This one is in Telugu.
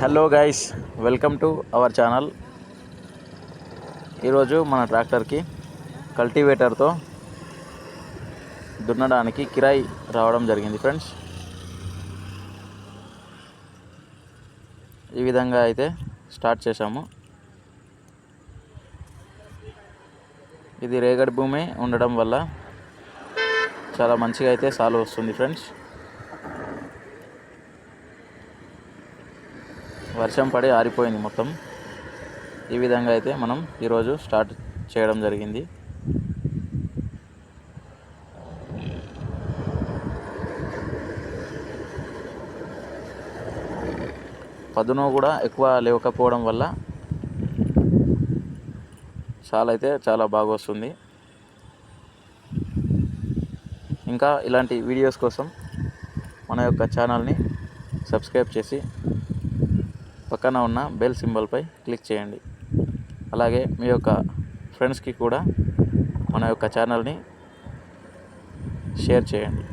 Hello guys welcome to our channel ఈరోజు మన ట్రాక్టర్కి కల్టివేటర్తో దున్నడానికి కిరాయి రావడం జరిగింది ఫ్రెండ్స్ ఈ విధంగా అయితే స్టార్ట్ చేశాము. ఇది రేగడి భూమి ఉండడం వల్ల చాలా మంచిగా అయితే సాలు వస్తుంది ఫ్రెండ్స్ వర్షం పడి ఆరిపోయింది మొత్తం. ఈ విధంగా అయితే మనం ఈరోజు స్టార్ట్ చేయడం జరిగింది. పదును కూడా ఎక్కువ లేవకపోవడం వల్ల చాలా అయితే చాలా బాగా వస్తుంది. ఇంకా ఇలాంటి వీడియోస్ కోసం మన యొక్క ఛానల్ని సబ్స్క్రైబ్ చేసి పక్కన ఉన్న బెల్ సింబల్పై క్లిక్ చేయండి. అలాగే మీ యొక్క ఫ్రెండ్స్కి కూడా మన యొక్క ఛానల్ని షేర్ చేయండి.